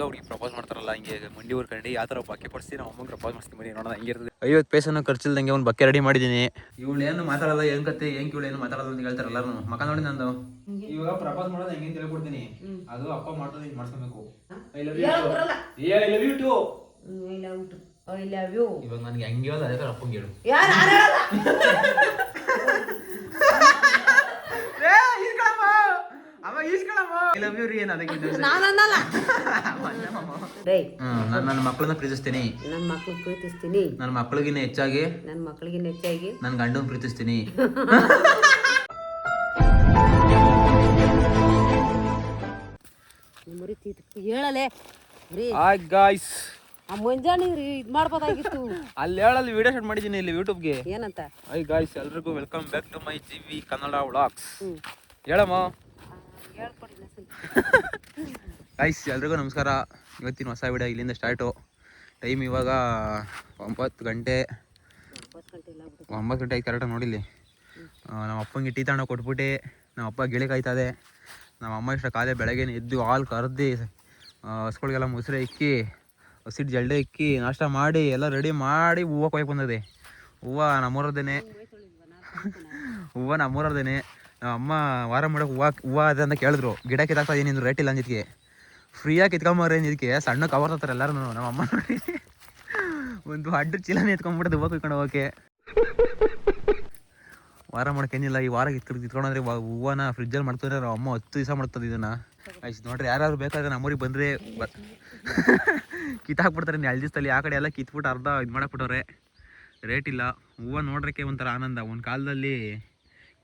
ಹುಡುಗ ಹುಡುಗಿ ಪ್ರಪೋಸ್ ಮಾಡ್ತಾರಲ್ಲ ಹಿಂಗೆ ಮಂಡಿ ಊರ್ಕಂಡು ಯಾವ ಥರ ಬಕ್ಕೆ ಪಡಿಸಿ ನಾವು ಅಮ್ಮಂಗೆ ಪ್ರಪೋಸ್ ಮಾಡ್ತೀನಿ ಬನ್ನಿ ನೋಡೋಣ ಹೆಂಗಿರ್ತದೆ ಐವತ್ತು ಪೈಸನ ಖರ್ಚಿಲ್ದಂಗೆ ಒಂದು ಬಕ್ಕೆ ರೆಡಿ ಮಾಡಿದ್ದೀನಿ ಇವಳು ಏನು ಮಾತಾಡಲ್ಲ ಏನು ಕತೆ ಹೆಂಗೆ ಇವಳು ಏನು ಮಾತಾಡೋದು ಅಂತ ಹೇಳ್ತಾರಲ್ಲ ಎಲ್ಲರೂ ಮಕ ನೋಡಿ ನಂದು. ಇವಾಗ ಪ್ರಪೋಸ್ ಮಾಡೋದು ಹೆಂಗೆ ತಿಳ್ಕೊಡ್ತೀನಿ ಅದು ಅಪ್ಪ ಮಾಡೋದು ಹಿಂಗೆ ಮಾಡ್ಸ್ಕೊಬೇಕು. I love you I love you too I love too I love you ಇವಾಗ ನನಗೆ ಹೆಂಗೆ ಹೇಳೋದು ಅದೇ ಥರ ಅಪ್ಪಂಗೆ ಹೇಳು ಯಾರು ನಾನು ಹೇಳಲ್ಲ ಐ ಲವ್ ಯು ರೀ ಏನು ಅದಕ್ಕೆ ನಾನು ಅನ್ನಲ್ಲ ಡೇ ನಾನು ನನ್ನ ಮಕ್ಕಳನ್ನ ಪ್ರೀತಿಸ್ತೀನಿ. ನನ್ನ ಮಕ್ಳು ಪ್ರೀತಿಸ್ತೀನಿ. ನನ್ನ ಮಕ್ಕಳಿಗಿನ್ನ ಹೆಚ್ಚಾಗಿ. ನನ್ನ ಮಕ್ಕಳಿಗಿನ್ನ ಹೆಚ್ಚಾಗಿ. ನನ್ನ ಗಂಡನ ಪ್ರೀತಿಸ್ತೀನಿ. ಹೇಳಲೆ. ಹಾಯ್ ಗಾಯ್ಸ್ ಆ ಮುಂಜಾನೆ ರೀ ಇದು ಮಾಡ್ಬೋದಾಗಿತ್ತು. ಅಲ್ಲಿ ಹೇಳಲ್ಲಿ ವಿಡಿಯೋ ಶೂಟ್ ಮಾಡಿದ್ದೀನಿ ಇಲ್ಲಿ ಯೂಟ್ಯೂಬ್ಗೆ ಏನಂತ? ಹಾಯ್ ಗಾಯ್ಸ್ ಎಲ್ರಿಗೂ welcome back to my G V Kannada vlogs ಹೇಳಮ್ಮ. ಗಾಯ್ಸ್ ಎಲ್ರಿಗೂ ನಮಸ್ಕಾರ. ಇವತ್ತಿನ ಹೊಸ ವಿಡಿಯೋ ಇಲ್ಲಿಂದ ಸ್ಟಾರ್ಟು ಟೈಮ್ ಇವಾಗ ಒಂಬತ್ತು ಗಂಟೆ ಒಂಬತ್ತು ಗಂಟೆ ಕರೆಕ್ಟಾಗಿ ನೋಡಿಲ್ಲಿ. ಆ, ನಮ್ಮ ಅಪ್ಪಂಗೆ ಟೀ ತಾಣ ಕೊಟ್ಬಿಟ್ಟು. ನಮ್ಮ ಅಪ್ಪ ಗಿಳಿ ಕಾಯ್ತದೆ. ನಮ್ಮ ಅಮ್ಮ ಇಷ್ಟ ಕಾಲೇ ಬೆಳಗ್ಗೆ ಎದ್ದು ಹಾಲು ಕರೆದು ಹಸ್ಗಳಿಗೆಲ್ಲ ಮೊಸರು ಇಕ್ಕಿ ಹಸಿಟ್ಟು ಜಲ್ಡೆ ಇಕ್ಕಿ ನಾಷ್ಟ ಮಾಡಿ ಎಲ್ಲ ರೆಡಿ ಮಾಡಿ ಹೂವು ಕೊಯ್ಕೊಂಡದೆ ಹೂವು ನಮ್ಮೂರದೇನೆ. ಹೂವು ನಮ್ಮೂರದೇನೆ. ನಮ್ಮ ಅಮ್ಮ, ವಾರ ಮಾಡೋಕೆ ಹೂವು ಹೂವು ಅದ ಅಂತ ಕೇಳಿದ್ರು. ಗಿಡ ಕಿತ್ತಾಕ್ತಾ ಇದೀನಿ ರೇಟ್ ಇಲ್ಲ ಅಂದಿದ್ಕೆ. ಫ್ರೀಯಾಗಿ ಕಿತ್ಕೊಂಬರ್ರಿ ಇದಕ್ಕೆ ಸಣ್ಣ ಕವರ್ ತರ್ತಾರೆ ಎಲ್ಲರೂ ನಮ್ಮ ಅಮ್ಮ ನೋಡಿ. ಒಂದು ಅಡ್ಡ ಚೀಲನೇ ಎತ್ಕೊಂಡ್ಬಿಟ್ಟು ಹೂವು ಕಿತ್ಕೊಂಡು ಹೋಗೋಕೆ. ವಾರ ಮಾಡಕ್ಕೇನಿಲ್ಲ ಈ ವಾರ ಕಿತ್ಕೊಂಡು ಕಿತ್ಕೊಂಡ್ರೆ ಹೂವನ ಫ್ರಿಜ್ಜಲ್ಲಿ ಮಾಡ್ತಾರೆ ನಮ್ಮ ಅಮ್ಮ ಹತ್ತು ದಿವಸ ಮಾಡ್ತದೆ ಇದನ್ನ. ಆಯ್ತು ನೋಡ್ರಿ ಯಾರು ಬೇಕಾದ್ರೆ ನಮ್ಮೂರಿಗೆ ಬಂದರೆ ಕಿತ್ತಾಕ್ಬಿಡ್ತಾರೆ ಎರಡು ದಿವಸದಲ್ಲಿ ಆ ಕಡೆ ಎಲ್ಲ ಕಿತ್ಬಿಟ್ಟು ಅರ್ಧ ಇದು ಮಾಡಕ್ಬಿಟ್ಟವ್ರೆ ರೇಟ್ ಇಲ್ಲ. ಹೂವು ನೋಡ್ರಕ್ಕೆ ಒಂಥರ ಆನಂದ. ಒಂದು ಕಾಲದಲ್ಲಿ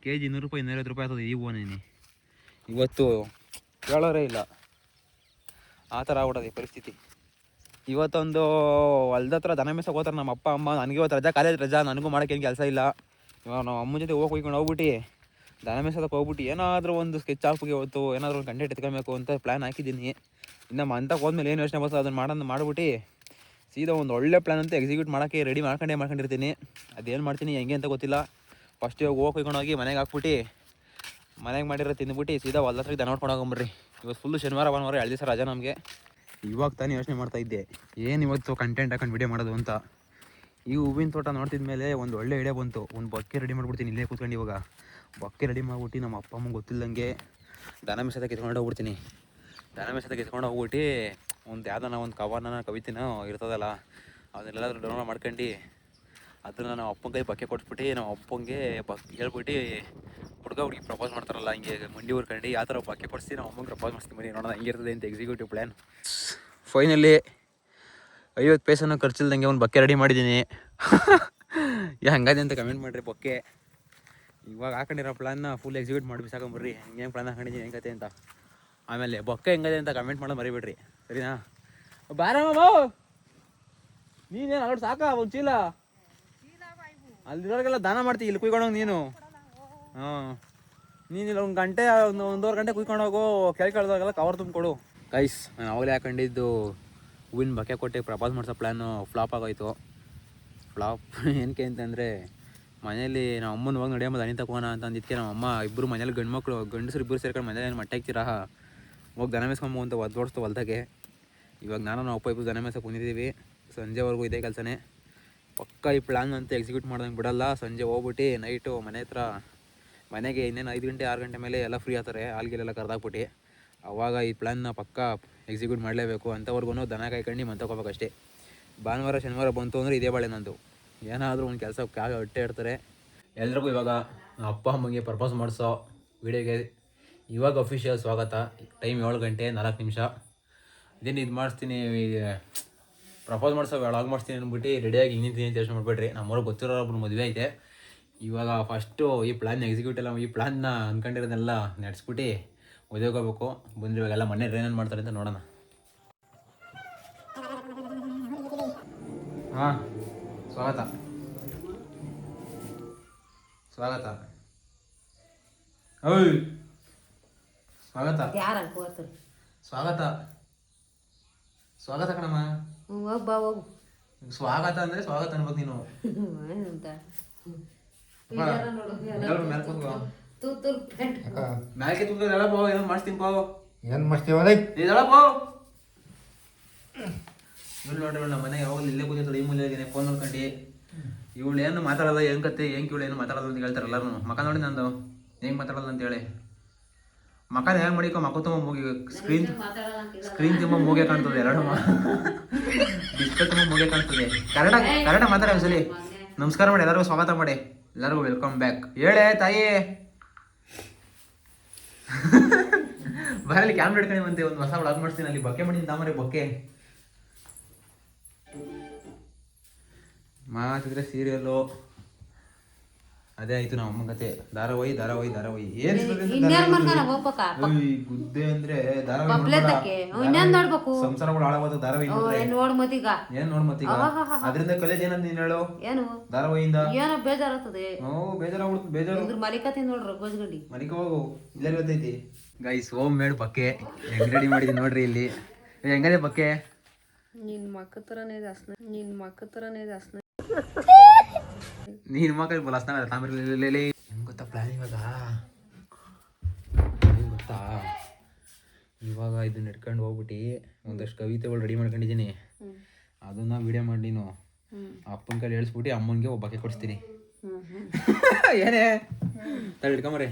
ಕೆ ಜಿ ರೂಪಾಯಿ, ಇನ್ನೂರೈವತ್ತು ರೂಪಾಯಿ ಆಗ್ತದೆ ಈ ಹೂವನೇನಿ ಇವತ್ತು ಕೇಳೋರೇ ಇಲ್ಲ. ಆ ಥರ ಆಗ್ಬಿಟ್ಟದೆ ಪರಿಸ್ಥಿತಿ. ಇವತ್ತೊಂದು ಹೊಲ್ದ ಹತ್ರ ದನ ಮೇಸಕ್ಕೆ ಹೋಗ್ತಾರೆ ನಮ್ಮ ಅಪ್ಪ, ಅಮ್ಮ. ನನಗೆ ಇವತ್ತು ರಜಾ, ಕಾಲೇಜ್ ರಜಾ. ನನಗೂ ಮಾಡೋಕೆ ಏನು ಕೆಲಸ ಇಲ್ಲ. ಇವಾಗ ನಾವು ಅಮ್ಮನ ಜೊತೆ ಹೋಗಿ ಹೋಗ್ಕೊಂಡು ಹೋಗ್ಬಿಟ್ಟು, ದನ ಮೇಸೋದಕ್ಕೆ ಹೋಗ್ಬಿಟ್ಟು, ಏನಾದರೂ ಒಂದು ಸ್ಕೆಚ್ ಹಾಕಿಗೆ ಇವತ್ತು, ಏನಾದರೂ ಒಂದು ಕಂಟೆಂಟ್ ಎತ್ಕೊಬೇಕು ಅಂತ ಪ್ಲ್ಯಾನ್ ಹಾಕಿದ್ದೀನಿ. ಇನ್ನು ಮಂತಕ್ಕೆ ಹೋದ್ಮೇಲೆ ಏನು ಯೋಚನೆ ಬರ್ತದೆ ಅದನ್ನು ಮಾಡೋದು ಮಾಡ್ಬಿಟ್ಟು, ಸೀದಾ ಒಂದು ಒಳ್ಳೆ ಪ್ಲ್ಯಾನ್ ಅಂತ ಎಕ್ಸಿಕ್ಯೂಟ್ ಮಾಡೋಕ್ಕೆ ರೆಡಿ ಮಾಡ್ಕೊಂಡೇ ಮಾಡ್ಕೊಂಡಿರ್ತೀನಿ. ಅದೇನು ಮಾಡ್ತೀನಿ, ಹೆಂಗೆ ಅಂತ ಗೊತ್ತಿಲ್ಲ. ಫಸ್ಟ್ ಇವಾಗ ಹೋಗಿ ಹೋಗ್ಕೊಂಡು ಹೋಗಿ ಮನೆಗೆ ಹಾಕ್ಬಿಟ್ಟು, ಮನೆಗೆ ಮಾಡಿರೋ ತಿಂದ್ಬಿಟ್ಟು ಸೀದಾ ಹೊಲ್ದ ಸರಿ ದನ ನೋಡ್ಕೊಂಡು ಹೋಗಂಬ್ರಿ ಇವತ್ತು ಫುಲ್ಲು ಶನಿವಾರ, ಭಾನುವಾರ ಎರಡು ದಿವಸ ರಜಾ ನಮಗೆ. ಇವಾಗ ತಾನೇ ಯೋಚನೆ ಮಾಡ್ತಾ ಇದ್ದೆ, ಏನು ಇವತ್ತು ಕಂಟೆಂಟ್ ಹಾಕೊಂಡು ವಿಡಿಯೋ ಮಾಡೋದು ಅಂತ. ಈ ಹೂವಿನ ತೋಟ ನೋಡ್ತಿದ ಮೇಲೆ ಒಂದು ಒಳ್ಳೆ ಐಡಿಯಾ ಬಂತು. ಒಂದು ಬೊಕ್ಕೆ ರೆಡಿ ಮಾಡ್ಬಿಡ್ತೀನಿ ಇಲ್ಲೇ ಕೂತ್ಕೊಂಡು ಇವಾಗ. ಬೊಕ್ಕೆ ರೆಡಿ ಮಾಡಿಬಿಟ್ಟು ನಮ್ಮ ಅಪ್ಪ ಅಮ್ಮ ಗೊತ್ತಿಲ್ಲಂಗೆ ದನ ಮಿಸದ ಕಿತ್ಕೊಂಡು ಹೋಗ್ಬಿಡ್ತೀನಿ. ದನ ಮಿಸದ ಕಿತ್ಕೊಂಡು ಹೋಗ್ಬಿಟ್ಟು ಒಂದು ಯಾವ್ದಾನ, ಒಂದು ಕವನ ಕವಿತಿನೋ ಇರ್ತದಲ್ಲ, ಅದನ್ನೆಲ್ಲಾದ್ರೂ ಡೌನ್ಲೋಡ್ ಮಾಡ್ಕೊಂಡು ಅದನ್ನ ನಾವು ಅಪ್ಪನ ಕೈ ಬಕ್ಕೆ ಕೊಟ್ಬಿಟ್ಟು ನಾವು ಅಪ್ಪಂಗೆ ಬಕ್ ಹೇಳ್ಬಿಟ್ಟು ಹುಡುಗ ಹುಡುಗಿ ಪ್ರಪೋಸ್ ಮಾಡ್ತಾರಲ್ಲ, ಹಿಂಗೆ ಮಂಡಿ ಊರ್ಕಂಡು ಯಾವ ಥರ ಬಕ್ಕೆ ಕೊಡಿಸಿ ನಾವು ಅಮ್ಮಂಗೆ ಪ್ರಪೋಸ್ ಮಾಡ್ತೀನಿ ಬನ್ನಿ, ನೋಡೋಣ ಹೆಂಗಿರ್ತದೆ ಅಂತ ಎಕ್ಸಿಕ್ಯೂಟಿವ್ ಪ್ಲ್ಯಾನ್ ಫೈನಲಿ ಐವತ್ತು ಪೈಸನ ಖರ್ಚಿಲ್ದಂಗೆ ಒಂದು ಬಕ್ಕೆ ರೆಡಿ ಮಾಡಿದ್ದೀನಿ. ಯಾ ಹಂಗಾದೆ ಅಂತ ಕಮೆಂಟ್ ಮಾಡಿರಿ ಬೊಕ್ಕೆ. ಇವಾಗ ಹಾಕೊಂಡಿರೋ ಪ್ಲಾನ್ನ ಫುಲ್ ಎಕ್ಸಿಕ್ಯೂಟ್ ಮಾಡಿ ಹಿಂಗೆ ಏನು ಪ್ಲಾನ್ ಹಾಕೊಂಡಿದ್ದೀನಿ ಹೆಂಗತೆ ಅಂತ. ಆಮೇಲೆ ಬೊಕ್ಕೆ ಹೆಂಗದೆ ಅಂತ ಕಮೆಂಟ್ ಮಾಡೋದು ಮರಿಬೇಡ್ರಿ. ಸರಿನಾ? ಬಾರಮ್ಮ ನೀನೇನು ಸಾಕಾ, ಒಂದು ಚೀಲ? ಅಲ್ಲಿರೋರಿಗೆಲ್ಲ ದಾನ ಮಾಡ್ತೀವಿ ಇಲ್ಲಿ ಕುಯ್ಕೊಂಡೋಗಿ ನೀನು. ಹಾಂ ನೀನು ಒಂದು ಗಂಟೆ, ಒಂದು ಒಂದೂವರೆ ಗಂಟೆ ಕುಯ್ಕೊಂಡು ಹೋಗೋ ಕೆಳ ಕಳ್ದಾಗೆಲ್ಲ ಕವರ್ ತುಂಬಿಕೊಡು. ಕೈಸ್ ನಾನು ಅವಾಗಲೇ ಹಾಕೊಂಡಿದ್ದು ಹೂವಿನ ಬಕೆ ಕೊಟ್ಟು ಪ್ರಪೋಸ್ ಮಾಡಿಸೋ ಪ್ಲ್ಯಾನು ಫ್ಲಾಪ್ ಆಗೋಯ್ತು. ಫ್ಲಾಪ್ ಏನಕ್ಕೆ ಅಂತಂದರೆ ಮನೇಲಿ ನಮ್ಮ ಅಮ್ಮನ ಹೋಗಿ ನಡೆಯಮ್ಮ ದನಿ ತಗೋಣ ಅಂತ ಅಂದಿದ್ದಕ್ಕೆ ನಮ್ಮ ಅಮ್ಮ ಇಬ್ಬರು ಮನೇಲಿ ಗಂಡು ಮಕ್ಕಳು ಗಂಡಸರು ಇಬ್ಬರು ಸೇರ್ಕೊಂಡು ಮನೇಲಿ ಮಟ್ಟೆ ಹಾಕ್ತೀರಾ ಹೋಗಿ ದನ ಮೇಸ್ಕೊಂಬು ಅಂತ ಒದ್ದೋಡಿಸ್ತು ಹೊಲ್ದಾಗೆ. ಇವಾಗ ನಾನು, ನಾವು ಅಪ್ಪ ಇಬ್ಬರು ದನ ಮೇಸಕ್ಕೆ ಬಂದಿದ್ದೀವಿ ಸಂಜೆವರೆಗೂ ಇದೇ ಕೆಲಸನೇ. ಪಕ್ಕ ಈ ಪ್ಲ್ಯಾನ್ ಅಂತ ಎಕ್ಸಿಕ್ಯೂಟ್ ಮಾಡ್ದಂಗೆ ಬಿಡಲ್ಲ. ಸಂಜೆ ಹೋಗ್ಬಿಟ್ಟು ನೈಟು ಮನೆ ಹತ್ರ, ಮನೆಗೆ ಇನ್ನೇನು ಐದು ಗಂಟೆ, ಆರು ಗಂಟೆ ಮೇಲೆ ಎಲ್ಲ ಫ್ರೀ ಆಗ್ತಾರೆ ಹಾಲ್ಗಿಲೆಲ್ಲ ಕರೆದಾಕ್ಬಿಟ್ಟು ಅವಾಗ ಈ ಪ್ಲ್ಯಾನ್ನ ಪಕ್ಕ ಎಕ್ಸಿಕ್ಯೂಟ್ ಮಾಡಲೇಬೇಕು ಅಂಥವ್ರಿಗೂ ದನ ಕಾಯ್ಕೊಂಡು ಮಂತಕೋಬೇಕಷ್ಟೇ ಭಾನುವಾರ, ಶನಿವಾರ ಬಂತು ಅಂದರೆ ಇದೇ ಬಾಳೆ ನಂದು. ಏನಾದರೂ ಒಂದು ಕೆಲಸ ಕಾಗ ಹೊಟ್ಟೆ ಇಡ್ತಾರೆ ಎಲ್ರಿಗೂ ಇವಾಗ ಅಪ್ಪ, ಅಮ್ಮಂಗೆ ಪರ್ಪಸ್ ಮಾಡಿಸೋ ವಿಡಿಯೋಗೆ ಇವಾಗ ಅಫಿಷಿಯಲ್ ಸ್ವಾಗತ. ಟೈಮ್ ಏಳು ಗಂಟೆ ನಾಲ್ಕು ನಿಮಿಷ. ಇದೇನು ಇದು ಮಾಡಿಸ್ತೀನಿ ಪ್ರಪೋಸ್ ಮಾಡಿಸೋ ವ್ಲಾಗ್ ಮಾಡಿಸ್ತೀನಿ ಅಂದ್ಬಿಟ್ಟು ರೆಡಿಯಾಗಿ ನಿಂತೀನಿ ಅಂತ ಯೋಚನೆ ಮಾಡಬೇಡ್ರಿ ನಮ್ಮವ್ರಿಗೆ ಗೊತ್ತಿರೋ ಒಬ್ಬರು ಮದುವೆ ಐತೆ. ಇವಾಗ ಫಸ್ಟು ಈ ಪ್ಲ್ಯಾನ್ ಎಕ್ಸಿಕ್ಯೂಟ್ ಎಲ್ಲ ಈ ಪ್ಲ್ಯಾನ್ನ ಅಂದ್ಕೊಂಡಿರೋದೆಲ್ಲ ನಡೆಸ್ಬಿಟ್ಟು ಮದುವೆಗೆ ಹೋಗ್ಬೇಕು. ಬಂದ್ರೆ ಇವಾಗೆಲ್ಲ ಮನೆ ಏನೇನು ಮಾಡ್ತಾರೆ ಅಂತ ನೋಡೋಣ. ಹಾಂ ಸ್ವಾಗತ. ಸ್ವಾಗತ. ಓಯ್ ಸ್ವಾಗತ. ಸ್ವಾಗತ. ಸ್ವಾಗತ ಕಣಮ್ಮ. ಹೋಗಿ ಬಾ ಹೋಗು. ಸ್ವಾಗತ ಅಂದ್ರೆ ಸ್ವಾಗತ ಅನ್ಬೇಕು ನೀನು. ಏನಂತ? ಪ್ಯಾಂಟ್ ಮ್ಯಾಲ್ಕೆ ತುಂಬ ಹೇಳಪ್ಪ ಏನೋ ಮಾಡ್ತೀನಿ ಬಾ. ಏನ್ ಮಾಡ್ತೀವಲ್ಲ ನೀ ಹೇಳಪ್ಪ ಇವ್ಳು ನೋಡ್ರಿ ಇವಳು ನಮ್ಮ ಮನೆ ಯಾವಾಗ ಇಲ್ಲೇ ಕೂತಿರ್ತಾಳೆ ಈ ಮೂಲೆಗೆ ಫೋನ್ ನೋಡ್ಕೊಂಡು. ಇವಳು ಏನು ಮಾತಾಡೋದು ಏನು ಕತೆ ಏನು ಇವಳು ಏನು ಮಾತಾಡೋದು ಅಂತ ಹೇಳ್ತಾರೆ ಎಲ್ಲರೂ ಮಕ ನೋಡಿ ನಂದು. ಹೆಂಗೆ ಮಾತಾಡೋದು ಅಂತ ಹೇಳಿ ಮಕ ಹೆಂಗೆ ಮಾಡಿಕೊ ಮಕ್ಕ ತುಂಬ ಮೂಗಿ ಸ್ಕ್ರೀನ್ ಸ್ಕ್ರೀನ್ ತುಂಬ ಮೂಗೆ ಕಾಣ್ತದೆ ಎರಡು ಡಿಸ್ಪ್ಲೇ ತುಂಬ ಮೂಗೆ ಕಾಣ್ತದೆ. ಕನ್ನಡ ಕನ್ನಡ ಮಾತಾಡ ಸಲಿ ನಮಸ್ಕಾರ ಮಾಡಿ ಎಲ್ಲರಿಗೂ ಸ್ವಾಗತ ಮಾಡಿ. ಎಲ್ಲರಿಗೂ ವೆಲ್ಕಮ್ ಬ್ಯಾಕ್ ಹೇಳೇ ತಾಯಿ. ಬರಲಿ ಕ್ಯಾಮ್ರಾ ಇಟ್ಕೊಂಡು ಬಂತೆ ಒಂದು ಹೊಸ ವ್ಲಾಗ್ ಮಾಡ್ತೀನಿ ಅಲ್ಲಿ ಬೊಕ್ಕೆ ಮಾಡಿ ತಾಮರೆ ಬೊಕ್ಕೆ. ಮಾತಿದ್ರೆ ಸೀರಿಯಲ್ಲು ಅದೇ ಆಯ್ತು ನಮ್ಮ ಅಮ್ಮ ಕತೆ. ಧಾರಾವಾಹಿ ಧಾರಾವಾಹಿ ಧಾರಾವಾಹಿ. ಏನ್ ಇನ್ಯಾರ್ ಮನ್ಗನ ಹೋಗ್ಬೇಕ? ಗುದ್ದೆ ಅಂದ್ರೆ ಧಾರಾವಾಹಿ ಬಬ್ಲೆತಕ್ಕೆ. ಇನ್ನೇನ್ ನೋಡ್ಬೇಕು? ಸಂಸಾರಗಳು ಹಾಳಾಗೋದು ಧಾರಾವಾಹಿ ನೋಡ್ರೆ. ಏನ್ ನೋಡ್ ಮತ್ತೀಗ? ಏನ್ ನೋಡ್ ಮತ್ತೀಗ. ಅದರಿಂದ ಕಲಿಯೋದು ಏನಂತ ನೀನ್ ಹೇಳು? ಏನು? ಧಾರಾವಾಹಿಯಿಂದ? ಏನೋ ಬೇಜಾರಾಗ್ತದೆ. ಓ ಬೇಜಾರಾಗ್ಬಿಡ್ತು ಬೇಜಾರು. ಇದ್ರ ಮಲಿಕತಿ ನೋಡ್ರಿ ಗೋಜ್ಗಂಡಿ ಮಲಿಕ ಹೋಗು. ಇಲ್ಲೇ ಗೊತ್ತೈತಿ ಗೈಸ್ ಹೋಮ್ ಮೇಡ್ ಬಕ್ಕೆ. ಹೆಂಗ್ ರೆಡಿ ಮಾಡಿದ್ವಿ ನೋಡ್ರಿ ಇಲ್ಲಿ. ಏ, ಹೆಂಗದೆ ಬಕ್ಕೆ? ನಿನ್ ಮಕ್ಕ ತರನೇ ದಾಸ್ನ ನಿನ್ ಮಕ್ಕ ತರನೇ ದಾಸ್ನ ನೀನ್ ಮಕ್ಕಳು ಬಲಸ್ತಾನ ತಾಮ್ರ ಹೆಂಗ್ ಗೊತ್ತಾ ಪ್ಲ್ಯಾನ್ ಇವಾಗ ಹೆಂಗ್ ಗೊತ್ತಾ? ಇವಾಗ ಇದನ್ನ ಇಟ್ಕೊಂಡು ಹೋಗ್ಬಿಟ್ಟು ಒಂದಷ್ಟು ಕವಿತೆಗಳು ರೆಡಿ ಮಾಡ್ಕೊಂಡಿದ್ದೀನಿ. ಅದನ್ನ ವಿಡಿಯೋ ಮಾಡಿ ನೀನು. ಅಪ್ಪನ ಕೈಲಿ ಹೇಳಿಸ್ಬಿಟ್ಟು ಅಮ್ಮನಿಗೆ ಒಬ್ಬಕ್ಕೆ ಕೊಡಿಸ್ತೀನಿ. ಏನೇ? ತಲೆ ಇಟ್ಕೊಂಬರಿ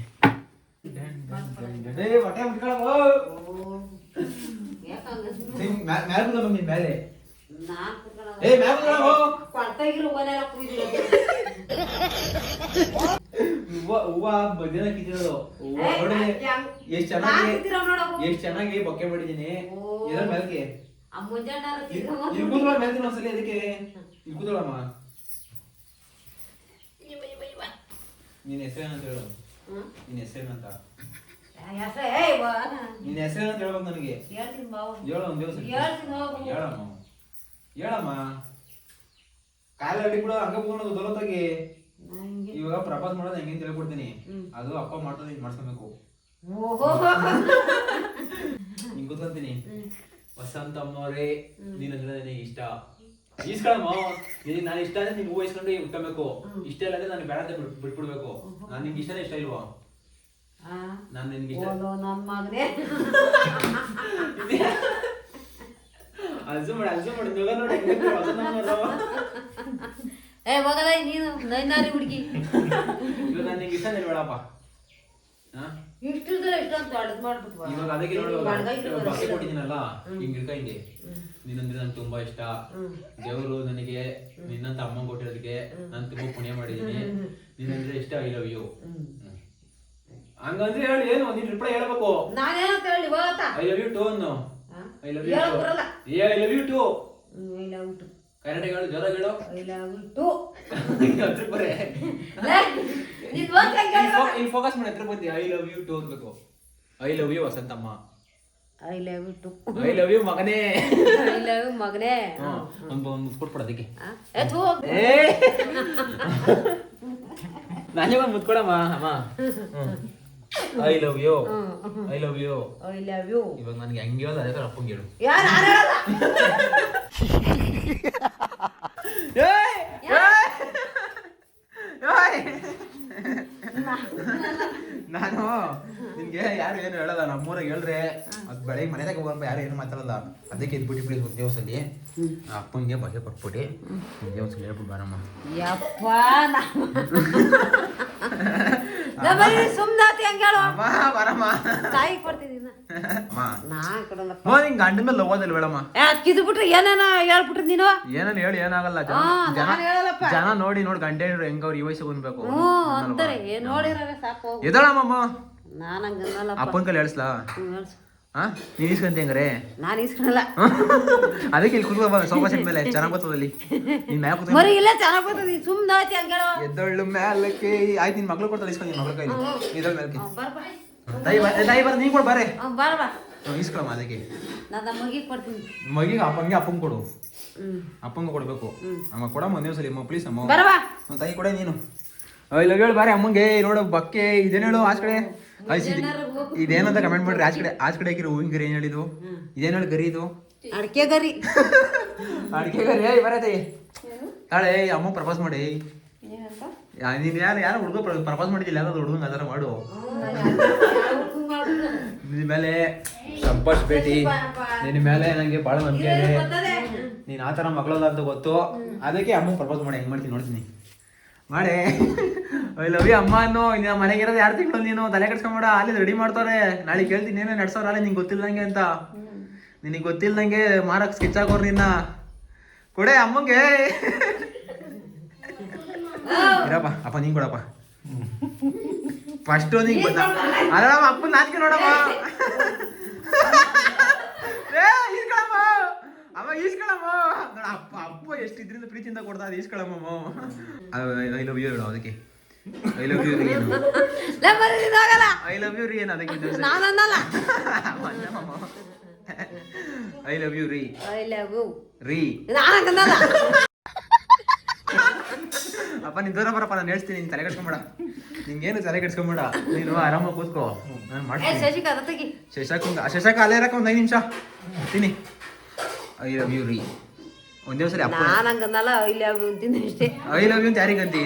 ಮೇಲೆ ಏ ಮ್ಯಾಗ ಕೊಡ್ತಾಗಿರೋ. ಹೂವ ಹೂವ ಕಿತ್ತಿರೋದು. ನೋಡಿ ಹೆಂಗ್- ಎಷ್ಟ್ ನಾನ್ ಚೆನ್ನಾಗಿ. ಎಷ್ಟ್ ಚೆನ್ನಾಗಿ ಬೊಕ್ಕೆ ಮಾಡಿದೀನಿ ಓ. ಎದ್ರ ಮೇಲ್ಕೆ. ಇಲ್ಲಿ ಕೂತ್ಕೊಳ್ಳೋ ಮೇಲ್ತೀನಿ ಒಂದ್ಸಲಿ ಅದಕ್ಕೆ. ಇಲ್ಲಿ ಕೂತ್ಕೊಳ್ಳಮ್ಮ ನಿನ್ ಹೆಸರೇನಂತ ಹೇಳು. ನಿನ್ ಹೆಸರೇನಂತ ನಿನ್ ಹೆಸರೇನಂತ ಹೇಳ್ಬೇಕು ನನಗೆ. ಹೇಳು ಒಂದ್ ದಿವಸ. ಹೇಳಮ್ಮ. ಹೇಳಮ್ಮ. ಕಾಲ ಕೂಡ ಹಂಗ ಹೋಗೋಣ ದೊಲತಾಗಿ ನಂಗೆ- ಇವಾಗ ಪ್ರಪೋಸ್ ಮಾಡೋದು ಹೆಂಗೇನ್ ತಿಳ್ಕೊಡ್ತೀನಿ ಅದು ಅಪ್ಪ ಮಾಡ್ತದೆ ಹಿಂಗ್ ಮಾಡ್ಸ್ಕೊಬೇಕು. ಹಿಂಗ್ ಗೊತ್ತಂತೀನಿ. ವಸಂತ ಅಮ್ಮವ್ರೆ ನೀನಂದ್ರೆ ನನಗೆ ಇಷ್ಟ. ಈಸ್ಕೊಳಮ್ಮ ನಿನಗೆ ನಾನು ಇಷ್ಟ ಅಂದ್ರೆ ನೀನು ಹೂವು ಇಸ್ಕೊಂಡು ಉಟ್ಕೊಬೇಕು. ಇಷ್ಟ ಇಲ್ಲ ಅಂದ್ರೆ ನಾನು ಬೇಡ ಅಂತ ಬಿಟ್- ಬಿಟ್ಬಿಡ್ಬೇಕು. ನಾನು ನಿಂಗೆ ಇಷ್ಟನೇ ಇಷ್ಟ ಇಲ್ವಾ? ನಾನು ನಿನ್ಗೆ ಇಷ್ಟ. ನಮ್ಮ ನನ್ ಮಗನೇ. ಅಲ್ಸು ಮಾಡಿ ಅಲ್ಸು ಮಾಡಿ ನೋಡ ನೋಡಿ ಹೆಂಗೈತೆ ವಸಂತ ಅಮ್ಮನವ್ರು. ಏ ಹೋಗಲ್ಲ ನೀನು ನೈನಾರಿ ಹುಡುಗಿ. ಇವಾಗ ಇಷ್ಟ ಇಷ್ಟಿದ್ರೆ ಇಷ್ಟೊಂದು ಅಡ್ದು ಮಾಡ್ಬಿಟ್ವಾ ಇವಾಗ ಅದಕ್ಕೆ ನೋಡು ಬಡ್ಗಾಯ್ತು ಇವಾಗ ಬಟ್ಟೆ ಬರೋದಿಲ್ಲ. ಕೊಟ್ಟಿದ್ದೀನಲ್ಲ ಹಿಂಗ್ ಇಟ್ಕೊಂಡಿ ನೀನಂದ್ರೆ ನಂಗೆ ತುಂಬಾ ಇಷ್ಟ. ದೇವರು ನನಗೆ ನಿನ್ನಂತ ಅಮ್ಮ ಕೊಟ್ಟಿರೋದಕ್ಕೆ ನಾನು ತುಂಬಾ ಪುಣ್ಯ ಮಾಡಿದ್ದೀನಿ ನಿನ್ನಂದ್ರೆ ಇಷ್ಟ ಐ ಲವ್ ಯು ಹಂಗಂದ್ರೆ ಹೇಳಿ ಏನು ನೀನ್ ರಿಪ್ಲೈ ಹೇಳ್ಬೇಕು. ನಾನೇನಂತ ಹೇಳಿ ಐ ಲವ್ ಯು ಟು ಅನ್ನು. ಐ ಲವ್ ಯು ಹೇಳಕ್ ಬರಲ್ಲ. ಏ I love you too I love too ಹೇಳು ಜ್ವರಗಳು ಹೇಳು ಐ ಲವ್ ಹತ್ರ ಬರೇ. ಬರೆ ನೀನ್ ಇನ್ ಇಲ್ಲಿ ಫೋಕಸ್ ಮಾಡಿ ಹತ್ರ ಬಂದಿ ಐ ಲವ್ ಯು ಟು ಅನ್ಬೇಕು. I love you Vasanthamma. I love you too I love you ಮಗನೇ. ಐ ಲವ್ ಯು ಮಗನೇ. ಹಾ ಒಂದು ಒಂದು ಮುತ್ಕೊಟ್ಬಿಡ ಅದಕ್ಕೆ? ಏ ಥೂ. ಏ. ನಾನೇ ಒಂದು ಮುತ್ಕೊಡಮ್ಮ ಅಮ್ಮ. I love you I love you I love you ಇವಾಗ ನನಗೆ ಹೆಂಗೆ ಹೇಳೋದು ಅದೇ ಥರ ಅಪ್ಪಂಗೆ ಹೇಳು. ಯಾ, ನಾನ್ ಹೇಳಲ್ಲ. ನಾನು ನಿನ್ಗೆ ಯಾರು ಏನು ಹೇಳಲ್ಲ ನಮ್ಮೂರಾಗ ಹೇಳ್ರೆ ಅದು ಬೆಳಗ್ಗೆ ಮನೆದಾಗ ಹೋಗಪ್ಪ ಯಾರು ಏನು ಮಾತಾಡಲ್ಲ. ಅದಕ್ಕೆ ಇದ್ಬಿಟ್ಟು ಬಿಡಿ ಒಂದು ದಿವಸಲ್ಲಿ ಅಪ್ಪನಿಗೆ ಬಗೆ ಕೊಟ್ಬಿಟ್ಟು ಒಂದು ದಿವಸ ಹೇಳ್ಬಿಟ್ಟು ಬಾರಮ್ಮ. ಯಪ್ಪ ನಾ- ನಾ ಬರೀ ಸುಮ್ನಾತಿ ಹಂಗ್ ಹೇಳು. ಅಮ್ಮ ಬಾರಮ್ಮ. ತಾಯಿ ಕೊಡ್ತಿದ್ದೀನಿ ಅಮ್ಮ. ನಾ ಕೊಡಲ್ಲಪ್ಪ. ನಿಂಗೆ ಗಂಡನ ಮೇಲೆ ಲೋಗೋದಿಲ್ಲ ಬೇಡಮ್ಮ. ಕಿದ್ಬಿಟ್ರೆ ಏನೇನ ಹೇಳ್ಬಿಟ್ರಿ ನೀನು? ಏನನ್ನ ಹೇಳಿ ಏನಾಗಲ್ಲ ಜನ ಜನ ನಾನ್ ನೋಡಿ ನೋಡಿ ಗಂಟೆ ಹೆಂಗವ್ರು ಈ ವಯಸ್ಸಿಗೆ ಬಂದ್ಬೇಕು. ಅಂತಾರೆ. ಸಾಕು. ಹೋಗು. ಎದಳಮ್ಮ ನಾನ್ ಹಂಗ ಅಪ್ಪನ ಕೈಲಿ ಹೇಳ್ಸ್ಲಾ. ಹಾ ನೀನ್ ಇಸ್ಕಂತ ಹೆಂಗಾರೆ? ನಾನ್ ಇಸ್ಕೊಳಲ್ಲ ಅದಕ್ಕೆ ಇಲ್ಲಿ ಕುತ್ಕೊ ಸೋಫಾ ಸೆಟ್ ಮೇಲೆ ಚೆನ್ನಾಗ್ ಬರ್ತದಲ್ಲಿ ನೀನ್ ಮ್ಯಾಗ ಕೂತ್ಕೊ. ಮರಿ ಇಲ್ಲ ಚೆನ್ನಾಗಿ ಬರ್ತದೆ ಸುಮ್ನಾತಿ ಅಂತ ಹೇಳೋ ಎದ್ದೊಳ್ಳು ಮ್ಯಾಲಕ್ಕೆ. ಆಯ್ತು ನಿನ್ ಮಕ್ಳು ಕೊಡ್ತಾರೆ ಇಸ್ಕೊಂಡು ನಿನ್ ಮಕ್ಳ ಕೈಲಿ. ಇದ್ರಲ್ಲಿ ಬಾ ದೈ ಬರ ದೈ ಬರ ನೀ ಕೊಡು ಬಾರೆ. ಬರ್ ಬಾ ಇಸ್ಕೊಳಮ್ಮ ಅದಕ್ಕೆ. ನಾನು ಮಗಿಗೆ ಕೊಡ್ತೀನಿ. ಮಗಿಗೆ ಅಪ್ಪಂಗೆ ಅಪ್ಪಂಗೆ ಕೊಡು. ಅಪ್ಪಂಗೆ ಕೊಡ್ಬೇಕು. ಅಮ್ಮ ಕೊಡಮ್ಮ ಒಂದೇ ಸಲ ಅಮ್ಮ ಪ್ಲೀಸ್ ಅಮ್ಮ. ಬರವಾ ತಾಯಿ ಕೊಡೆ ನೀನು. ಇಲ್ಲ ಹೇಳು ಬಾರಿ ಅಮ್ಮಂಗೆ. ನೋಡು ಬಕ್ಕೆ ಇದೇನು ಹೇಳು ಆಚ ಕಡೆ? ಇದೇನಂತ ಕಮೆಂಟ್ ಮಾಡ್ರಿ. ಆಚ ಕಡೆ ಆಚ ಕಡೆ ಹಾಕಿರೋ ಹೂವಿನ ಗರಿ ಏನ್ ಹೇಳಿದು ಇದೇನು ಹೇಳಿ ಗರಿ ಇದು? ಅಡಿಕೆ ಗರಿ. ಅಡಿಕೆ ಗರಿ ಏಯ್ ಬರತ್ತೆ. ತಾಳೆ ಏಯ್, ಅಮ್ಮ ಪ್ರಪೋಸ್ ಮಾಡಿ. ನೀನ್ ಯಾರು ಯಾರು ಹುಡುಗ ಪ್ರಪೋಸ್ ಮಾಡಿದಿಲ್ಲ ಯಾರು ಹುಡುಗಂಗೆ ಅದರ ಮಾಡು. ನಿನ್ ಮೇಲೆ ಸಂಪರ್ಸ್ ಭೇಟಿ. ನಿನ್ನ ಮೇಲೆ ನಂಗೆ ಬಹಳ ನಂಬಿಕೆ ಇದೆ. ನೀನು ಆ ಥರ ಮಗಳಲ್ಲ ಅಂತ ಗೊತ್ತು. ಅದಕ್ಕೆ ಅಮ್ಮ ಪ್ರಪೋಸ್ ಮಾಡಿ ಹೆಂಗ್ ಮಾಡ್ತೀನಿ ನೋಡ್ತೀನಿ. ಮಾಡೇ. ಐ ಲವ್ ಯು ಅಮ್ಮ ಅನ್ನೋ, ಇನ್ನ ಮನೆಗೆ ಇರೋದು ಯಾರು ತಿಂಗಳು ನೀನು? ತಲೆ ಕೆಡ್ಸ್ಕೊಂಬೇಡ, ಅಲ್ಲಿ ರೆಡಿ ಮಾಡ್ತಾರೆ. ನಾಳೆ ಕೇಳ್ತೀನಿ ಏನೇ ನಡ್ಸೋರ ಅಲ್ಲಿ ನಿಂಗೆ ಗೊತ್ತಿಲ್ದಂಗೆ ಅಂತ. ನಿನಗೆ ಗೊತ್ತಿಲ್ದಂಗೆ ಮಾರಕ್ ಸ್ಕೆಚ್ ಹಾಕೋರು ನಿನ್ನ. ಕೊಡೆ ಅಮ್ಮಂಗೆ. ಇರಪ್ಪ, ಅಪ್ಪ, ನೀನು ಕೊಡಪ್ಪ. ಫಸ್ಟ್ ನೀನು ಬಂದ. ಅಲ್ಲ ಅಪ್ಪ ನಾಚಿಕೆ ನೋಡಪ್ಪ. ಅಮ್ಮ ಈಸ್ಕೊಳಮ್ಮ ನೋಡ ಅಪ್ಪ. ಅಪ್ಪ ಎಷ್ಟು ಇದ್ರಿಂದ ಪ್ರೀತಿಯಿಂದ ಕೊಡ್ತಾ ಅದು ಇಸ್ಕೊಳಮ್ಮ ಐ ಲವ್ ಯು ಹೇಳು ಅದಕ್ಕೆ. ಐ ಲವ್ ಯು ಬರ್ರಿ, ಐ ಲವ್ ಯು ರೀ ಏನು ಅದಕ್ಕೆ ನಾನ್ ಅನ್ನಲ್ಲ ಐ ಲವ್ ಯು ರೀ. ಐ ಲವ್ ಯು ರೀ. ಅಪ್ಪ ನೀನ್ ದೂರ ಬರಪ್ಪ ನಾನು ಹೇಳ್ತೀನಿ ನೀನ್ ತಲೆ ಕೆಡ್ಸ್ಕೊಂಬೇಡ. ನಿಂಗೇನು ತಲೆ ಕಟ್ಕೊಂಬೇಡ ನೀನು ಆರಾಮಾಗಿ ಕೂತ್ಕೋ. ನಾನು ಮಾಡ್ತೀನಿ. ಶಶಾಕ ಶಶಾಕ್ ಅಲ್ಲೇ ಇರಕ್ಕ ಒಂದು ಐದು ನಿಮಿಷ. ತಿನ್ನಿ. ಐ ಲವ್ ಯು ರೀ. ಒಂದೇ ಸರಿ ಅಪ್ಪ ನಾನ್ ಹಂಗನ್ನಲ್ಲ I love you ಅಂತೀನಿ ಅಷ್ಟೇ. ಐ ಲವ್ ಯು ಅಂತ ಯಾರಿಗೆ ಅಂತಿ?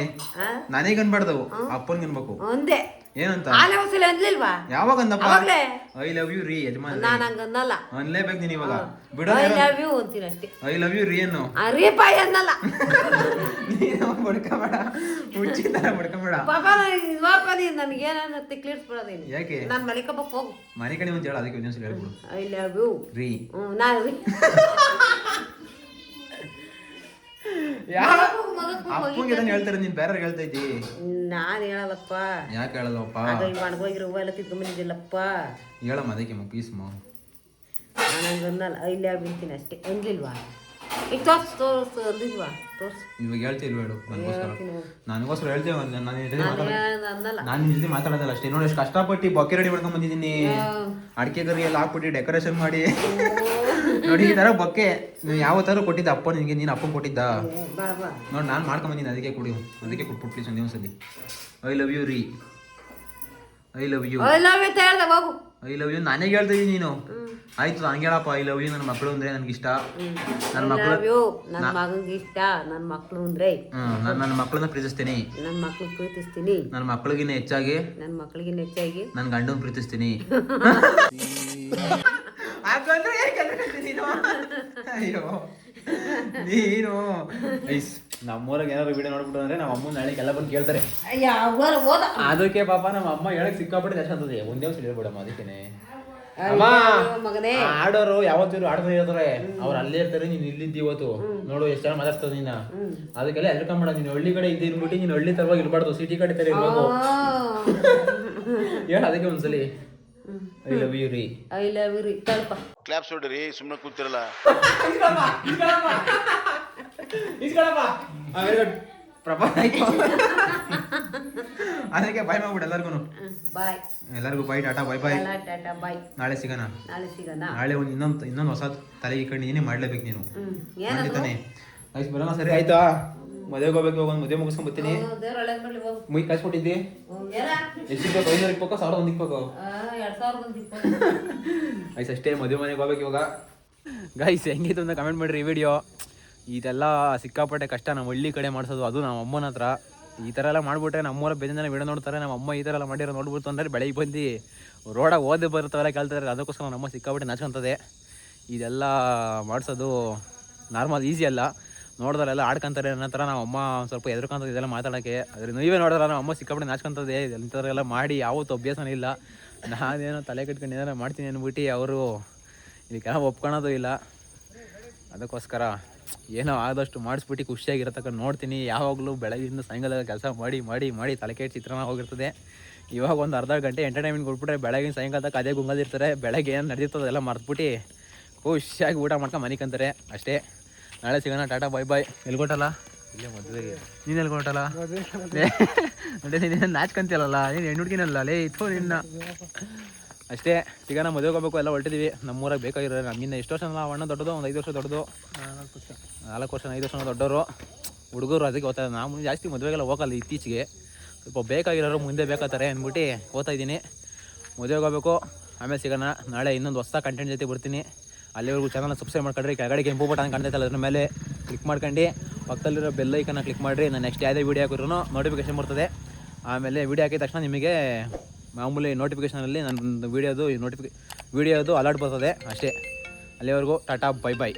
ನನಗೆ ಅನ್ಬಾರ್ದು ಅಪ್ಪನ್ಗೆ ಅನ್ಬೇಕು ಒಂದೇ. ಏನಂತ? ಆಲೆ ಹೊಸಲ ಅಂದ್ಲಿಲ್ವಾ? ಯಾವಾಗ ಅಂದಪ್ಪ? ಅವಾಗ್ಲೇ. ಐ ಲವ್ ಯು ರೀ ಯಜಮಾನ್ ನಾನ್ ಹಂಗನ್ನಲ್ಲ. ಅನ್ಲೇಬೇಕು ನೀನು ಇವಾಗ. ಬಿಡ ಐ ಲವ್ ಯು ಅಂತೀನಿ ಅಷ್ಟೇ. ಐ ಲವ್ ಯು ರೀ ಅನ್ನು. ಆ, ರೀ ಬಾಯ್ ಅನ್ನಲ್ಲ. ನೀನು ಬಡ್ಕಬೇಡ ಹುಚ್ಚಿ ತರ ಬಡ್ಕಬೇಡ ಪಾಪ ಇವಾಗ ನನಗೇನ ತಿಕ್ಲಿಡ್ಸ್ಬಿಡೋದೇನು ಯಾಕೆ? ನಾನು ಮಲಿಕಪ್ಪ ಹೋಗು. ಮನೆ ಕಡೆ ಅಂತ ಹೇಳ ಅದಕ್ಕೆ ಒಂದೊಂದ್ಸಲ ಹೇಳ್ಬಿಡು. ಐ ಲವ್ ಯು ರೀ. ಹ್ಞೂ ನಾನು ರೀ. ಅಪ್ಪಂಗೆ ಇದನ್ನ ಹೇಳ್ತಾರೆ ನೀನ್ ಬೇರೆ ಹೇಳ್ತಾ ಇದ್ದಿ. ನಾನು ಹೇಳಲ್ಲಪ್ಪ. ಯಾಕೆ ಹೇಳಲ್ಲಪ್ಪ? ಅದು ಈ ಒಣಗೋಗಿರೋ ಹೂವು ಎಲ್ಲ ತಿದ್ಕೊಂಬಂದಿದ್ದಿಲ್ಲಪ್ಪ ಹೇಳಮ್ಮ ಅದಕ್ಕೆ ಪೀಸ್ ಮಾ. ನಾನು ಹಂಗೆ ಅನ್ನಲ್ಲ ಐ ಲವ್ ಯು ಅಂತೀನಿ ಅಷ್ಟೇ. ಅಂದ್ಲಿಲ್ವಾ? ಈಗ ತೋರ್ಸು ತೋರ್ಸು ಅಂದಿಲ್ವಾ ತೋರ್ಸು. ಇವಾಗ ಹೇಳ್ತಿಲ್ವ ಹೇಳು ನನಗೋಸ್ಕರ? ಹೇಳ್ತೀವಿ ಹೋಗು. ನನಗೋಸ್ಕರ ಹೇಳ್ತೇವೆ ನಾನು ಜೊತೆ ಮಾತಾಡ ನಾನು ನಿನ್ ಜೊತೆ ಮಾತಾಡೋದಲ್ಲ ಅಷ್ಟೇ. ನೋಡಿ ಎಷ್ಟು ಕಷ್ಟಪಟ್ಟು ಬೊಕ್ಕೆ ರೆಡಿ ಮಾಡ್ಕೊಂಡ್ ಬಂದಿದ್ದೀನಿ. ಅಡಿಕೆ ಗರಿ ಎಲ್ಲ ಹಾಕ್ಬಿಟ್ಟು ಡೆಕೋರೇಷನ್ ಮಾಡಿ. ನೋಡಿ ಈ ತರ ಬೊಕ್ಕೆ ಯಾವ ತರ ಕೊಟ್ಟಿದ್ದ ಅಪ್ಪ ನಿನಗೆ ನೀನು ಅಪ್ಪ ಕೊಟ್ಟಿದ್ದ? ನೋಡಿ ನಾನು ಮಾಡ್ಕೊಂಬಂದಿನಿ ಅದಕ್ಕೆ ಕುಡಿ ಅದಕ್ಕೆ ಕೊಟ್ಬಿಟ್ಟು ಪ್ಲೀಸ್ ಒಂದೇ ಒಂದ್ಸಲಿ ಐ ಲವ್ ಯು ರೀ. I love you I love you ಅಂತ ಹೇಳ್ದೆ ಐ ಲವ್ ಯು ನಾನೇ ಹೇಳ್ತಾ ಇದೀನಿ ನೀನು. ಆಯ್ತು ನಂಗೆ ಹೇಳಪ್ಪ ಐ ಲವ್ ಯು ನನ್ನ ಮಕ್ಕಳು ಅಂದ್ರೆ ನನ್ಗೆ ಇಷ್ಟ. ನನ್ನ ಮಕ್ಕಳು ನನ್ನ ಮಗನಿಗೆ ಇಷ್ಟ ನನ್ನ ಮಕ್ಕಳು ಅಂದ್ರೆ. ನಾನು ನನ್ನ ಮಕ್ಕಳನ್ನ ಪ್ರೀತಿಸ್ತೀನಿ. ನನ್ನ ಮಕ್ಕಳು ಪ್ರೀತಿಸ್ತೀನಿ. ನನ್ನ ಮಕ್ಕಳಿಗಿನ್ನ ಹೆಚ್ಚಾಗಿ ನನ್ನ ಮಕ್ಕಳಿಗಿನ್ನ ಹೆಚ್ಚಾಗಿ. ನನ್ನ ಗಂಡನ ಪ್ರೀತಿಸ್ತೀನಿ. ಮಾಡ್ತಿ ನೀನು? ಅಯ್ಯೋ. ನೀನು. ಐಸ್ ನಮ್ಮೂರಾಗ ಏನಾದ್ರು ವಿಡಿಯೋ ನೋಡ್ಬಿಟ್ಟು ಅಂದ್ರೆ ನಮ್ಮ ಅಮ್ಮ ನಾಳೆ ಎಲ್ಲ ಬಂದು ಕೇಳ್ತಾರೆ. ಅದಕ್ಕೆ ಪಾಪ ನಮ್ಮ ಅಮ್ಮ ಹೇಳಕ್ ಸಿಕ್ಕಾಪಟ್ಟೆ ಅಷ್ಟ ಅಂತದೆ ಒಂದೇ ವರ್ಷ ಹೇಳ್ಬಿಡಮ್ಮ ಅದಕ್ಕೇನೆ. ಆಡೋರು ಯಾವತ್ತಿದ್ರು ಆಡ್ತಾ ಇರ್ತಾರೆ. ಅವ್ರು ಅಲ್ಲೇ ಇರ್ತಾರೆ ನೀನ್ ಇಲ್ಲಿದ್ದಿ ಇವತ್ತು. ನೋಡು ಎಷ್ಟು ಜನ ಮಾತಾಡ್ತದ ನೀನ ಅದಕ್ಕೆಲ್ಲ ಎದ್ರಕ ಮಾಡ ನೀನ್ ಹಳ್ಳಿ ಕಡೆ ಇದ್ದು ಇರ್ಬಿಟ್ಟು ನೀನು ಹಳ್ಳಿ ತರವಾಗಿ ಇರ್ಬಾರ್ದು. ಸಿಟಿ ಕಡೆ ತರ ಇರ್ಬೇಕು ಹೇಳ ಅದಕ್ಕೆ ಒಂದ್ಸಲಿ? ಐ ಲವ್ ಯು ರೀ. ಐ ಲವ್ ಯು ರೀ. ತಲ್ಪ ಕ್ಲಾಪ್ಸ್ ಹೊಡ್ರಿ ಸುಮ್ಮನೆ ಕೂತಿರಲ್ಲ. ಪ್ರಭಾ ಅದಕ್ಕೆ ಬಾಯ್ ಮಾಡ್ಬಿಡು ಎಲ್ಲರಿಗೂ ಬಾಯ್ ಎಲ್ಲರಿಗೂ ಬಾಯ್ ಟಾಟಾ ಬಾಯ್ ಬಾಯ್ ಟಾಟಾ ಬಾಯ್ ನಾಳೆ ಸಿಗೋಣ. ನಾಳೆ ಸಿಗೋಣ. ನಾಳೆ ಒಂದು ಇನ್ನೊಂದು ಇನ್ನೊಂದು ಹೊಸ ತಲೆಗೆ ಕಣ್ಣು ಏನೇ ಮಾಡ್ಲೇಬೇಕು ನೀನು. ಖಂಡಿತಾನೆ. ಬರೋಣ ಸರಿ. ಆಯ್ತಾ? ಮದುವೆಗೆ ಹೋಗ್ಬೇಕು ಒಂದು ಮದುವೆ ಮುಗಿಸ್ಕೊಂಡ್ ಬರ್ತೀನಿ. ಮುಯ್ ಕಾಯಿಸ್ಕೊಟ್ಟಿದ್ದಿ? ಹ್ಮ್, ಐನೂರ ಇಪ್ಪತ್ತು? ಸಾವಿರದ ಒಂದು ಇಪ್ಪತ್ತು? ಆಯ್ತು ಅಷ್ಟೇ ಮದುವೆ ಮನೆಗೆ ಹೋಗ್ಬೇಕು ಇವಾಗ. ಗೈಸ್ ಹೆಂಗಿತ್ತು ಅಂತ ಕಮೆಂಟ್ ಮಾಡಿರಿ ಈ ವಿಡಿಯೋ ಇದೆಲ್ಲ ಸಿಕ್ಕಾಪಟ್ಟೆ ಕಷ್ಟ. ನಮ್ಮ ಹಳ್ಳಿ ಕಡೆ ಮಾಡಿಸೋದು ಅದು ನಮ್ಮ ಅಮ್ಮನ ಹತ್ರ. ಈ ಥರ ಎಲ್ಲ ಮಾಡಿಬಿಟ್ರೆ ನಮ್ಮೂರ ಬೇಜಾನ್ ಜನ ವಿಡಿಯೋ ನೋಡ್ತಾರೆ. ನಮ್ಮ ಅಮ್ಮ ಈ ಥರ ಎಲ್ಲ ಮಾಡಿರೋ ನೋಡ್ಬಿಡ್ತು ಅಂದರೆ ಬೆಳಗ್ಗೆ ಬಂದು ರೋಡಾಗ ಓದಿ ಬರ್ತವೆಲ್ಲ ಕೇಳ್ತಾರೆ ಅದಕ್ಕೋಸ್ಕರ ನಮ್ಮ ಸಿಕ್ಕಾಪಟ್ಟೆ ನಾಚ್ಕೊತದೆ. ಇದೆಲ್ಲ ಮಾಡಿಸೋದು ನಾರ್ಮಲ್ ಈಸಿ ಅಲ್ಲ. ನೋಡಿದ್ರೆಲ್ಲ ಆಡ್ಕೊಂತಾರೆ ಅನ್ನೋ ಥರ ನಮ್ಮ ಅಮ್ಮ ಸ್ವಲ್ಪ ಎದ್ರಕೊಂತ ಇದೆಲ್ಲ ಮಾತಾಡೋಕ್ಕೆ ಅದ್ರ ನೀವೇ ನೋಡಿದ್ರೆ ನಮ್ಮ ಅಮ್ಮ ಸಿಕ್ಕಾಪಟ್ಟೆ ನಾಚ್ಕೊಂತದೆ ಇಂಥವ್ರೆಲ್ಲ ಮಾಡಿ ಯಾವತ್ತೂ ಅಭ್ಯಾಸನೇ ಇಲ್ಲ. ನಾನೇನೋ ತಲೆ ಕಟ್ಕೊಂಡು ಏನಾರ ಮಾಡ್ತೀನಿ ಅಂದ್ಬಿಟ್ಟು ಅವರು ಇದಕ್ಕೆಲ್ಲ ಒಪ್ಕೊಳೋದು ಇಲ್ಲ. ಅದಕ್ಕೋಸ್ಕರ ಏನೋ ಆದಷ್ಟು ಮಾಡಿಸ್ಬಿಟ್ಟು ಖುಷಿಯಾಗಿರತಕ್ಕ ನೋಡ್ತೀನಿ. ಯಾವಾಗಲೂ ಬೆಳಗ್ಗಿಂದ ಸಾಯಂಕಾಲ ಕೆಲಸ ಮಾಡಿ ಮಾಡಿ ಮಾಡಿ ತಲೆ ಕೆಟ್ಟು ಚಿತ್ರಣ ಹೋಗಿರ್ತದೆ. ಇವಾಗ ಒಂದು ಅರ್ಧ ಗಂಟೆ ಎಂಟರ್ಟೈನ್ಮೆಂಟ್ ಕೊಟ್ಬಿಟ್ರೆ ಬೆಳಗಿನ ಸಾಯಂಕಾಲ ಅದೇ ಗುಂಗದಿರ್ತಾರೆ ಬೆಳಗ್ಗೆ ಏನು ನಡೆದಿರ್ತದೆ ಎಲ್ಲ ಮರೆತ್ಬಿಟ್ಟು ಖುಷಿಯಾಗಿ ಊಟ ಮಾಡ್ಕೊಂಡು ಮನಿಕಂತಾರೆ ಅಷ್ಟೇ. ನಾಳೆ ಸಿಗೋಣ ಟಾಟಾ ಬಾಯ್ ಬಾಯ್ ಎಲ್ಕೊಟ್ಟಲ್ಲ ಇಲ್ಲೇ ಮದುವೆಗೆ ನೀನು ಎಲ್ಗೊಟ್ಟಲ್ಲ? ಅಂದ್ರೆ ನೀನು ನಾಚ್ಕಂತಿಲ್ಲಲ್ಲ ನೀನು ಹೆಣ್ಣು ಹುಡುಗಿನಲ್ಲ ಲೇ ಇತ್ತು ನಿನ್ನ. ಅಷ್ಟೇ ಸಿಗೋಣ ಮದುವೆಗೆ ಹೋಗ್ಬೇಕು ಎಲ್ಲ ಹೊರಟಿದ್ದೀವಿ ನಮ್ಮೂರಾಗ ಬೇಕಾಗಿರೋ ನಮ್ಮಿಂದ ಎಷ್ಟು ವರ್ಷ ನಾವು ಅಣ್ಣ ದೊಡ್ಡದು ಒಂದು ಐದು ವರ್ಷ ದೊಡ್ಡದು. ನಾಲ್ಕು ವರ್ಷ. ಐದು ವರ್ಷ ದೊಡ್ಡವರು ಹುಡುಗರು ಅದಕ್ಕೆ ಓದ್ತಾರೆ ನಾವು ಜಾಸ್ತಿ ಮದುವೆಗೆಲ್ಲ ಹೋಗಲ್ಲ ಇತ್ತೀಚೆಗೆ. ಸ್ವಲ್ಪ ಬೇಕಾಗಿರೋರು ಮುಂದೆ ಬೇಕಾಗ್ತಾರೆ ಅಂದ್ಬಿಟ್ಟು ಓದ್ತಾ ಇದ್ದೀನಿ. ಮದುವೆಗೆ ಹೋಗ್ಬೇಕು ಆಮೇಲೆ ಸಿಗೋಣ. ನಾಳೆ ಇನ್ನೊಂದು ಹೊಸ ಕಂಟೆಂಟ್ ಜೊತೆ ಬರ್ತೀನಿ. ಅಲ್ಲಿವರೆಗೂ ಚಾನಲ್ನ ಸಬ್ಸ್ಕ್ರೈಬ್ ಮಾಡ್ಕೊಂಡ್ರೆ ಕೆಳಗಡೆ ಕೆಂಪು ಬಟನ್ ಕಾಣ್ತೈತಲ್ಲ ಅದ್ರ ಮೇಲೆ ಕ್ಲಿಕ್ ಮಾಡ್ಕೊಂಡು ಪಕ್ಕದಲ್ಲಿರೋ ಬೆಲ್ ಐಕನ್ನ ಕ್ಲಿಕ್ ಮಾಡಿರಿ. ನಾನು ನೆಕ್ಸ್ಟ್ ಯಾವುದೇ ವೀಡಿಯೋ ಹಾಕಿದ್ರು ನೋಟಿಫಿಕೇಶನ್ ಬರ್ತದೆ. ಆಮೇಲೆ ವೀಡಿಯೋ ಹಾಕಿದ ತಕ್ಷಣ ನಿಮಗೆ ಮಾಮೂಲಿ ನೋಟಿಫಿಕೇಷನಲ್ಲಿ ನನ್ನ ವೀಡಿಯೋದು ನೋಟಿಫಿಕೇ ವೀಡಿಯೋದು ಅಲರ್ಟ್ ಬರ್ತದೆ. ಅಷ್ಟೇ. ಅಲ್ಲಿವರೆಗೂ ಟಾಟಾ ಬೈ ಬೈ